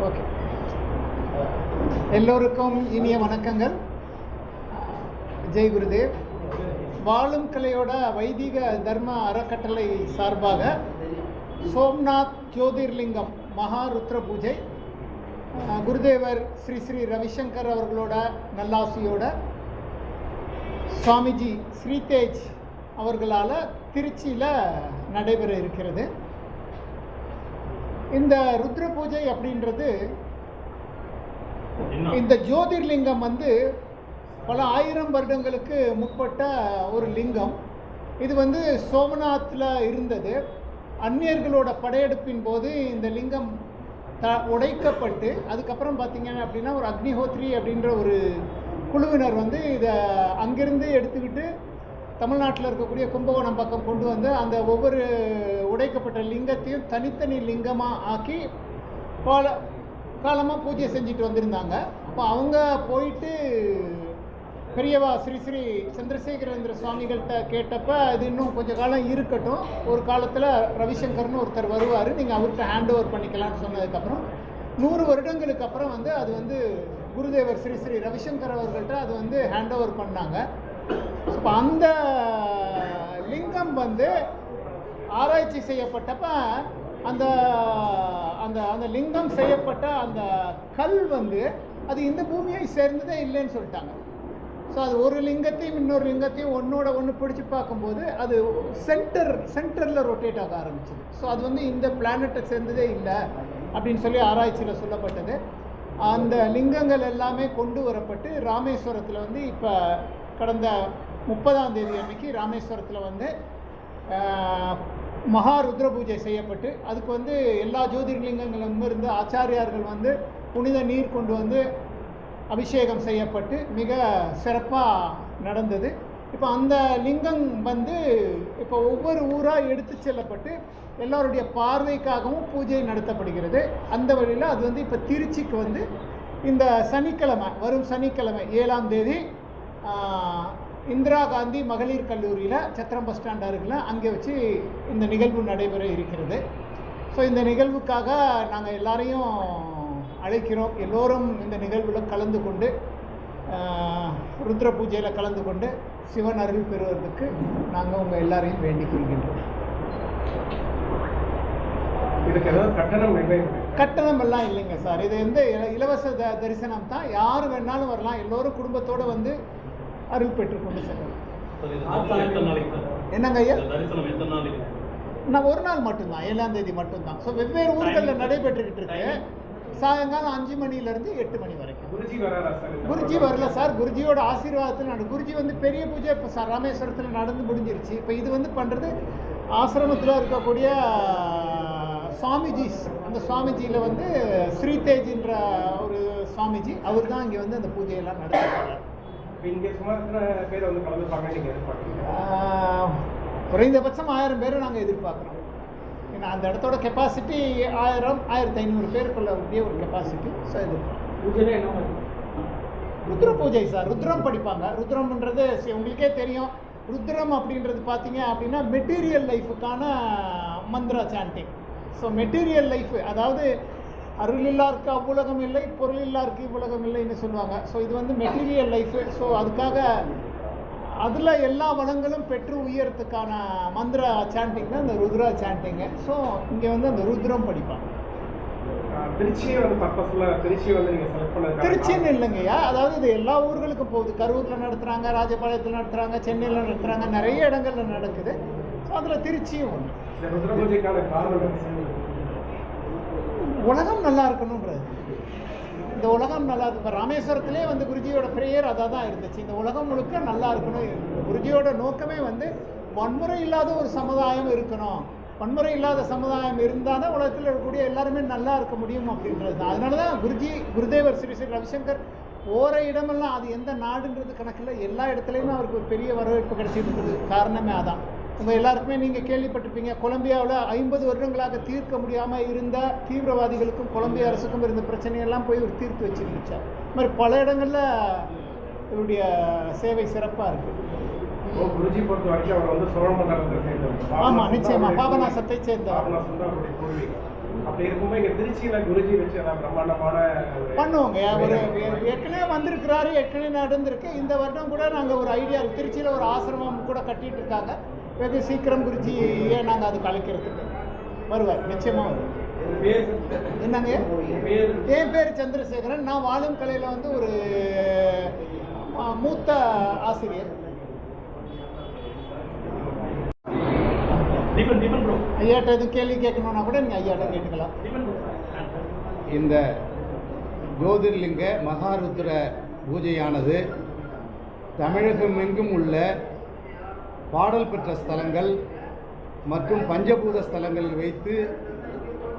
Okay எல்லோருக்கும் இனிய வணக்கங்கள். ஜெய் குருதேவ். வாழும் கலையோட வைதிக தர்ம அறக்கட்டளை சார்பாக சோம்நாத் ஜோதிர்லிங்கம் மகா ருத்ர பூஜை குருதேவர் ஸ்ரீ ஸ்ரீ ரவிசங்கர் அவர்களோட நல்லாசியோட சுவாமிஜி ஸ்ரீதேஜ் அவர்களால் திருச்சியில் நடைபெற இருக்கிறது. இந்த ருத்ர பூஜை அப்படின்றது இந்த ஜோதிர்லிங்கம் வந்து பல ஆயிரம் வருடங்களுக்கு முற்பட்ட ஒரு லிங்கம். இது வந்து சோமநாத்தில் இருந்தது. அந்நியர்களோட படையெடுப்பின் போது இந்த லிங்கம் த உடைக்கப்பட்டு அதுக்கப்புறம் பார்த்தீங்கன்னா அப்படின்னா ஒரு அக்னிஹோத்ரி அப்படின்ற ஒரு குழுவினர் வந்து இதை அங்கிருந்து எடுத்துக்கிட்டு தமிழ்நாட்டில் இருக்கக்கூடிய கும்பகோணம் பக்கம் கொண்டு வந்து அந்த ஒவ்வொரு உடைக்கப்பட்ட லிங்கத்தையும் தனித்தனி லிங்கமாக ஆக்கி கால காலமாக பூஜை செஞ்சுட்டு வந்திருந்தாங்க. அப்போ அவங்க போயிட்டு பெரியவா ஸ்ரீ ஸ்ரீ சந்திரசேகரேந்திர சுவாமிகள்கிட்ட கேட்டப்ப அது இன்னும் கொஞ்சம் காலம் இருக்கட்டும். ஒரு காலத்தில் ரவிசங்கர்னு ஒருத்தர் வருவார். நீங்கள் அவர்கிட்ட ஹேண்ட் ஓவர் பண்ணிக்கலாம்னு சொன்னதுக்கப்புறம் நூறு வருடங்களுக்கு அப்புறம் வந்து அது வந்து குருதேவர் ஸ்ரீ ஸ்ரீ ரவிசங்கர் அவர்கள்ட்ட அது வந்து ஹேண்ட் ஓவர் பண்ணாங்க. இப்போ அந்த லிங்கம் வந்து ஆராய்ச்சி செய்யப்பட்டப்ப அந்த அந்த அந்த லிங்கம் செய்யப்பட்ட அந்த கல் வந்து அது இந்த பூமியை சேர்ந்ததே இல்லைன்னு சொல்லிட்டாங்க. ஸோ அது ஒரு லிங்கத்தையும் இன்னொரு லிங்கத்தையும் ஒன்றோட ஒன்று பிடிச்சி பார்க்கும்போது அது சென்டர் சென்டரில் ரொட்டேட் ஆக ஆரம்பிச்சிது. ஸோ அது வந்து இந்த பிளானட்டை சேர்ந்ததே இல்லை அப்படின்னு சொல்லி ஆராய்ச்சியில் சொல்லப்பட்டது. அந்த லிங்கங்கள் எல்லாமே கொண்டு வரப்பட்டு ராமேஸ்வரத்தில் வந்து இப்போ கடந்த முப்பதாம் தேதி அன்னைக்கு ராமேஸ்வரத்தில் வந்து மகா ருத்ர பூஜை செய்யப்பட்டு அதுக்கு வந்து எல்லா ஜோதிர்லிங்கங்களும் இருந்து ஆச்சாரியார்கள் வந்து புனித நீர் கொண்டு வந்து அபிஷேகம் செய்யப்பட்டு மிக சிறப்பாக நடந்தது. இப்போ அந்த லிங்கம் வந்து இப்போ ஒவ்வொரு ஊராக எடுத்து செல்லப்பட்டு எல்லோருடைய பார்வைக்காகவும் பூஜை நடத்தப்படுகிறது. அந்த வழியில் அது வந்து இப்போ திருச்சிக்கு வந்து இந்த சனிக்கிழமை வரும் சனிக்கிழமை ஏழாம் தேதி இந்திரா காந்தி மகளிர் கல்லூரியில் சத்திரம் பஸ் ஸ்டாண்ட் அருகில் அங்கே வச்சு இந்த நிகழ்வு நடைபெற இருக்கிறது. ஸோ இந்த நிகழ்வுக்காக நாங்கள் எல்லாரையும் அழைக்கிறோம். எல்லோரும் இந்த நிகழ்வில் கலந்து கொண்டு ருத்ர பூஜையில் கலந்து கொண்டு சிவன் அருள் பெறுவதற்கு நாங்கள் உங்கள் எல்லாரையும் வேண்டிக் கொள்கின்றோம் கட்டணம் எல்லாம் இல்லைங்க சார். இது வந்து இல- இலவச தரிசனம் தான். யார் வேணாலும் வரலாம். எல்லோரும் குடும்பத்தோடு வந்து அருள் பெற்றுக்கொண்டு செல்லலாம்? என்னங்க ஐயா? இந்த தரிசனம் எத்தனை நாளைக்கு? நான் ஒரு நாள் மட்டும்தான் ஏழாம் தேதி மட்டும்தான். ஸோ வெவ்வேறு ஊர்களில் நடைபெற்றுக்கிட்டு இருக்கு. சாயங்காலம் அஞ்சு மணிலேருந்து எட்டு மணி வரைக்கும். குருஜி வராரா சார்? இந்த குருஜி வரல சார். குருஜியோட ஆசீர்வாதத்தில் நட குருஜி வந்து பெரிய பூஜை இப்போ சார் ராமேஸ்வரத்தில் நடந்து முடிஞ்சிருச்சு. இப்போ இது வந்து பண்ணுறது ஆசிரமத்தில் இருக்கக்கூடிய சுவாமிஜிஸ். அந்த சுவாமிஜியில் வந்து ஸ்ரீதேஜின்ற ஒரு சுவாமிஜி அவர் தான் இங்கே வந்து அந்த பூஜையெல்லாம் நடத்துகிறார் குறைந்தபட்சம் ஆயிரம் பேரை நாங்கள் எதிர்பார்க்குறோம். ஏன்னா அந்த இடத்தோட கெப்பாசிட்டி ஆயிரம் ஆயிரத்தி ஐநூறு பேருக்குள்ள உடைய ஒரு கெப்பாசிட்டி ஸோ எதிர்பார்க்குறோம் ருத்ர பூஜை சார். ருத்ரம் படிப்பாங்க. ருத்ரம்ன்றது உங்களுக்கே தெரியும். ருத்ரம் அப்படின்றது பார்த்தீங்க அப்படின்னா மெட்டீரியல் லைஃபுக்கான மந்திரா சாண்டிங் ஸோ மெட்டீரியல் லைஃப் அதாவது அருள் இல்லாருக்கு அவ்வுலகம் இல்லை பொருள் இல்லாருக்கு இவ்வுலகம் இல்லைன்னு சொல்லுவாங்க. ஸோ இது வந்து மெட்டீரியல் லைஃப் ஸோ அதுக்காக அதில் எல்லா வளங்களும் பெற்று உயரத்துக்கான மந்திர சாண்டிங் தான் இந்த ருத்ரா சாண்டிங்கு ஸோ இங்கே வந்து அந்த ருத்ரம் படிப்பாங்க. திருச்சின்னு இல்லைங்கய்யா. அதாவது இது எல்லா ஊர்களுக்கும் போகுது. கரூரில் நடத்துகிறாங்க ராஜபாளையத்தில் நடத்துகிறாங்க சென்னையில் நடத்துகிறாங்க நிறைய இடங்கள்ல நடக்குது. ஸோ அதில் திருச்சியும் ஒன்று இந்த ருத்ர பூஜைக்கான காரணம் என்ன சார்? உலகம் நல்லா இருக்கணுன்றது இந்த உலகம் நல்லா இருக்கு. இப்போ ராமேஸ்வரத்திலே வந்து குருஜியோட ப்ரேயர் அதாக தான் இருந்துச்சு. இந்த உலகம் முழுக்க நல்லா இருக்கணும். குருஜியோட நோக்கமே வந்து வன்முறை இல்லாத ஒரு சமுதாயம் இருக்கணும். வன்முறை இல்லாத சமுதாயம் இருந்தால் தான் உலகத்தில் இருக்கக்கூடிய எல்லாருமே நல்லா இருக்க முடியும் அப்படின்றது தான். அதனால தான் குருஜி குருதேவர் ஸ்ரீ ஸ்ரீ ரவிசங்கர் போகிற இடமெல்லாம் அது எந்த நாடுன்றது கணக்கில் எல்லா இடத்துலையுமே அவருக்கு ஒரு பெரிய வரவேற்பு கிடைச்சிட்டு இருக்குது காரணமே அதான். உங்கள் எல்லாருக்குமே நீங்கள் கேள்விப்பட்டிருப்பீங்க கொலம்பியாவில் ஐம்பது வருடங்களாக தீர்க்க முடியாமல் இருந்த தீவிரவாதிகளுக்கும் கொலம்பியா அரசுக்கும் இருந்த பிரச்சனையெல்லாம் போய் ஒரு தீர்த்து வச்சிருந்துச்சார் இது மாதிரி பல இடங்களில் இவருடைய சேவை சிறப்பாக இருக்குது ஓ, குருஜி பொறுத்த வரைக்கும் அவர் வந்து சோழ மண்டலத்தை சேர்ந்தவர். ஆமா பாபநாசம் நிச்சயமா தான் அவருடைய பாபநாசத்தை சேர்ந்தவர் பண்ணுவோங்க. ஒரு ஏற்கனவே வந்திருக்கிறாரு ஏற்கனவே நடந்திருக்கு. இந்த வருடம் கூட நாங்கள் ஒரு ஐடியா திருச்சியில் ஒரு ஆசிரமம் கூட கட்டிட்டு இருக்காங்க. வெகு சீக்கிரம் குறிச்சியே நாங்கள் அது கலைக்கிறதுக்கு வருவார். நிச்சயமாக வருவார். என்னங்க? பேர் என் பேர் சந்திரசேகரன். நான் வாழும் கலையில் வந்து ஒரு மூத்த ஆசிரியர். ஐயாட்ட எதுவும் கேள்வி கேட்கணுன்னா கூட நீங்கள் ஐயாட்ட கேட்டுக்கலாம். இந்த ஜோதிர்லிங்க மகாருத்ர பூஜையானது தமிழகமெங்கும் உள்ள பாடல் பெற்ற ஸ்தலங்கள் மற்றும் பஞ்சபூத ஸ்தலங்களில் வைத்து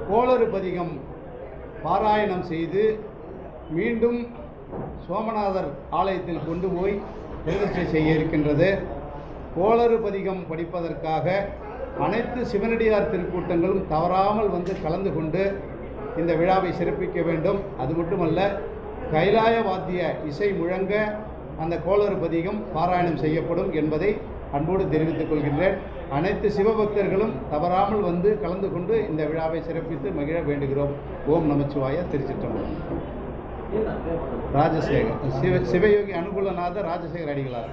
கோளறு பதிகம் பாராயணம் செய்து மீண்டும் சோமநாதர் ஆலயத்தில் கொண்டு போய் பிரதிஷ்டை செய்ய இருக்கின்றது. கோளறு பதிகம் படிப்பதற்காக அனைத்து சிவனடியார் திருக்கூட்டங்களும் தவறாமல் வந்து கலந்து கொண்டு இந்த விழாவை சிறப்பிக்க வேண்டும். அது மட்டுமல்ல கைலாய வாத்திய இசை முழங்க அந்த கோளறு பதிகம் பாராயணம் செய்யப்படும் என்பதை அன்போடு தெரிவித்துக் கொள்கின்றேன். அனைத்து சிவபக்தர்களும் தவறாமல் வந்து கலந்து கொண்டு இந்த விழாவை சிறப்பித்து மகிழ வேண்டுகிறோம். ஓம் நமச்சிவாய திருச்சிற்றம்பலம். ராஜசேகர் சிவ சிவயோகி அனுகூலநாத ராஜசேகர் அடிகளார்.